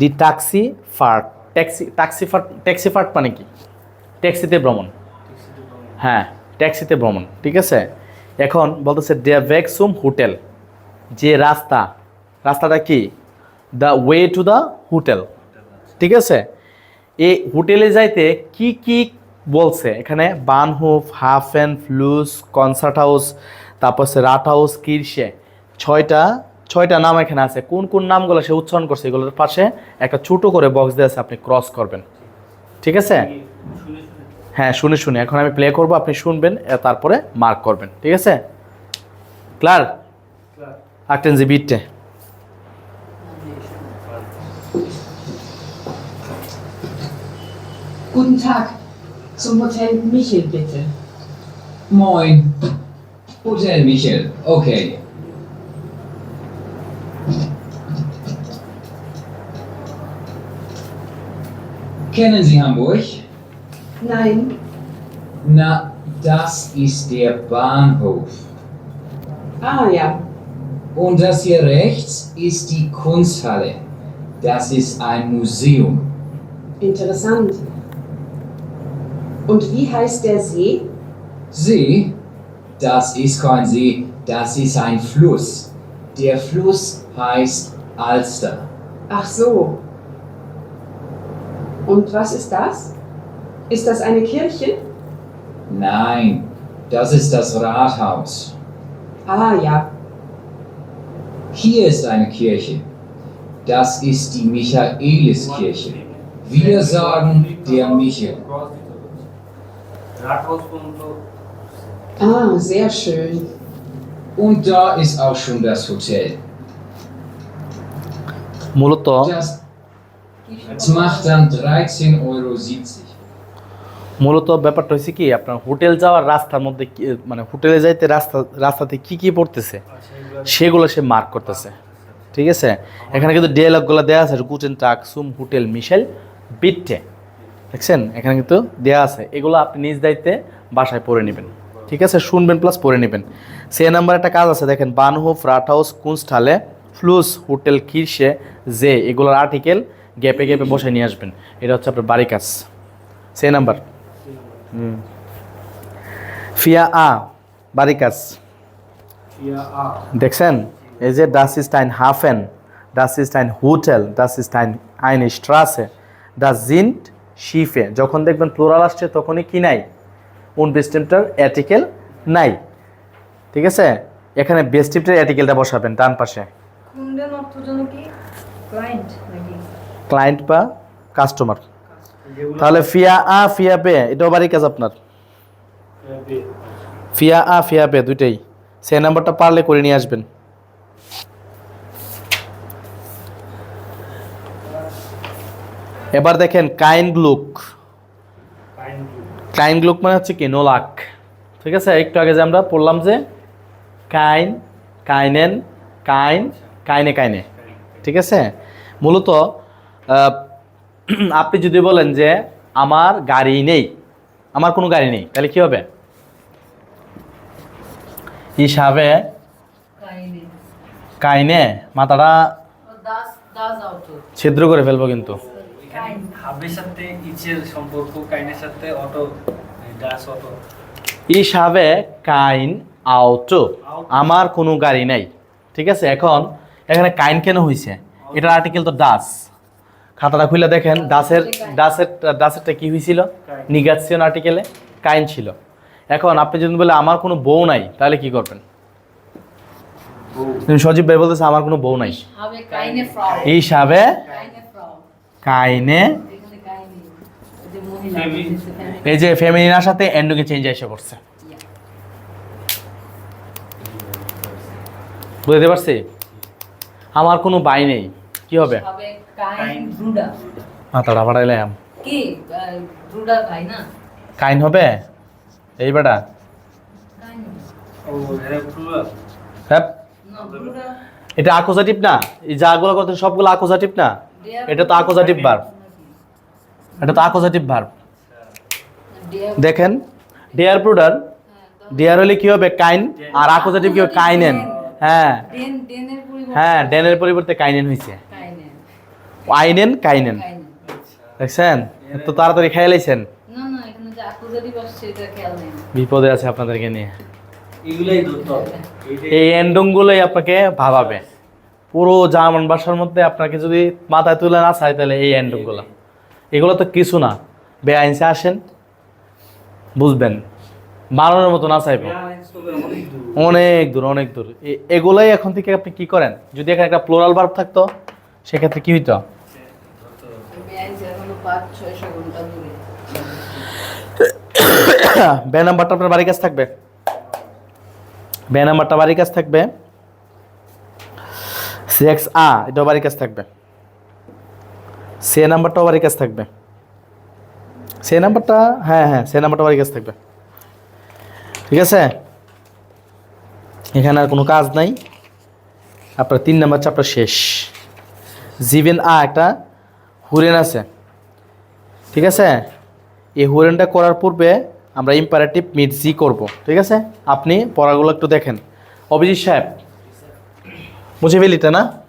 D ট্যাক্সি ফার্ট taxi taxi ফার্ট ট্যাক্সি ফার্ট মানে কি? ট্যাক্সিতে ভ্রমণ। হ্যাঁ ট্যাক্সিতে ভ্রমণ, ঠিক আছে? এখন বলতেছে ডে ভ্যাকসুম হোটেল। যে রাস্তা, রাস্তাটা কি? The way to the hotel. ঠিক আছে? এই হোটেলে যাইতে কি কি বলছে? এখানে বানহুফ হাফেন ফ্লুস কনসার্ট হাউস, তারপর রাট হাউস কিরসে ছয়টা ছয়টা নাম এখানে আছে কোন কোন নামগুলো সে উচ্চারণ করছে এগুলোর পাশে একটা ছোটো করে বক্স দিয়ে আছে আপনি ক্রস করবেন ঠিক আছে হ্যাঁ শুনে শুনে এখন আমি প্লে করব আপনি শুনবেন তারপরে মার্ক করবেন ঠিক আছে ক্লার আটেন জি বিটে Guten Tag. Zum Hotel Michel, bitte. Moin. Hotel Michel. Okay. Kennen Sie Hamburg? Nein, Na, das ist der Bahnhof. ah ja. Und das hier rechts ist die Kunsthalle. Das ist ein Museum. Interessant. Und wie heißt der See? See? Das ist kein See, das ist ein Fluss. Der Fluss heißt Alster. Ach so. Und was ist das? Ist das eine Kirche? Nein, das ist das Rathaus. Ah ja. Hier ist eine Kirche. Das ist die Michaeliskirche. Wir sagen der Michel. রাটহাউস পর্যন্ত Ah, sehr schön. Und da ist auch schon das Hotel. মূলত Das, das macht dann 13,70 Euro. মূলত ব্যাপারটা হয়েছে কি আপনার hotel যাওয়ার রাস্তার মধ্যে মানে হোটেলে যাইতে রাস্তা রাস্তাতে কি কি পড়তেছে সেগুলো সে মার্ক করতেছে। ঠিক আছে? এখানে কিন্তু ডিয়ালগগুলো দেওয়া আছে গুটেন টাক সুম হোটেল মিশেল বিটে দেখছেন? এখানে কিন্তু দেওয়া আছে। এগুলো আপনি নিজ দায়িত্বে বাসায় পড়ে নেবেন। ঠিক আছে? শুনবেন প্লাস পড়ে নেবেন। সে নাম্বার একটা কাজ আছে দেখেন বানহুফ রাট হাউস কুনস্টালে ফ্লুস হোটেল কিরসে জে এগুলোর আর্টিকেল গ্যাপে গ্যাপে বসে নিয়ে আসবেন। এটা হচ্ছে আপনার বাড়ি কাজ। সে নাম্বার। ফিয়া আ বাড়ি কাজ। দেখছেন? এই যে ডাস ইস্ট আইন হাফেন ডাস ইস্ট আইন হোটেল ডাস ইস্ট আইন আইন স্ট্রাসে ডাস জিন্ট শিফে যখন দেখবেন প্লোরাল আসছে তখনই কি নাই? উন বেস্টিমটার অ্যাটিকেল নাই। ঠিক আছে? এখানে বেস্টিমটার অ্যার্টিকেলটা বসাবেন ডান পাশে। কুন্ডেন অর্থ জন্য কি ক্লায়েন্ট নাকি? ক্লায়েন্ট বা কাস্টমার তাহলে ফিয়া আ, ফিয়া পে এটাও বাড়ি কাজ আপনার? ফিয়া আ, ফিয়া পে দুইটাই। সে নাম্বারটা পারলে করে নিয়ে আসবেন। এবার দেখেন কাইন গ্লুক কাইন গ্লুক মানে হচ্ছে কি নোলাক ঠিক আছে? একটু আগে যে আমরা পড়লাম যে কাইন কাইনেন কাইন কাইনে কাইনে ঠিক আছে? মূলত আপনি যদি বলেন যে আমার গাড়ি নেই আমার কোনো গাড়ি নেই তাহলে কি হবে? হিসাবে কাইনে মাথাটা ছিদ্র করে ফেলব কিন্তু। কাইন হাবের সাথে ইচের সম্পর্ক কাইনের সাথে অটো ডাস অটো। হিসাবে কাইন আউটো আমার কোনো গাড়ি নাই ঠিক আছে? এখন এখানে কাইন কেন হয়েছে এটার আর্টিকেল তো ডাস খাতাটা খুলে দেখেন ডাসের ডাসের ডাসেরটা কি হয়েছিল? নিগাসিয়ন আর্টিকেলে কাইন ছিল। এখন আপনি যদি বলে আমার কোনো বউ নাই তাহলে কি করবেন? তুমি সজীব ভাই বলতেছে আমার কোনো বউ নাই। হিসাবে কাইনে এই যে ফেমিনিনার সাথে এন্ডুকে চেঞ্জ এসে করছে বুঝতে পারছি? আমার কোনো বাই নেই। কি হবে? কাইন ব্রুডা মাথাটা ফাটাইলাম কি ব্রুডা ভাই না কাইন হবে এই বেটা এরা পুরো হ্যাঁ না এটা এই যাগুলো করতে সবগুলো আকোজাটিভ না? এটা তো আকোজাটিভ ভার্ব। এটা তো আকোজাটিভ ভার্ব। দেখেন ডিয়ার ব্রুডার ডিয়ার হলে কি হবে? কাইন আর আকোজাটিভ কি হবে? কাইনেন। হ্যাঁ। ডেনের পরিবর্তে হ্যাঁ ডেনের পরিবর্তে কাইনেন হয়েছে আইনেন কাইনেন। দেখছেন? তো তাড়াতাড়ি খাই লাইছেন? না না এখানে যে আকুজারি বসছে এটা খেয়াল নেই। বিপদে আছে আপনাদেরকে নিয়ে। এই এন্ডংগুলোই আপনাকে ভাবাবে। পুরো জার্মান ভাষার মধ্যে আপনাকে যদি মাথায় তুলে না চায় তাহলে এই এন্ডংগুলো এগুলো তো কিছু না। বেআইনসে আসেন বুঝবেন। মারানোর মতো না চাইব। অনেক দূর। অনেক দূর এগুলোই এখন থেকে আপনি কি করেন? যদি এখানে একটা প্লোরাল ভার্ব থাকতো সেক্ষেত্রে কি হইতো? ধরতে হবে। বেআইন যে এখনও পাঁচ ছয়শো ঘণ্টা দূরে বে নাম্বারটা আপনার বাড়ির কাছ থাকবে। বে নাম্বারটা বাড়ির কাছ থাকবে। সিএক্স আ এটাও বাড়ির কাছ থাকবে। সে নাম্বারটাও বাড়ির কাছ থাকবে। সে নাম্বারটা হ্যাঁ হ্যাঁ সে নাম্বারটা বাড়ির কাছ থাকবে। ঠিক আছে? এখানে আর কোনো কাজ নাই। আপনার তিন নাম্বার চাপটা শেষ। জিভেন আ একটা হুরেন আছে। ঠিক আছে? এই হুরেনটা করার পূর্বে আমরা ইম্পারেটিভ মিট জি করব। ঠিক আছে? আপনি পড়াগুলো একটু দেখেন। অভিজিৎ সাহেব ফেলিতে না?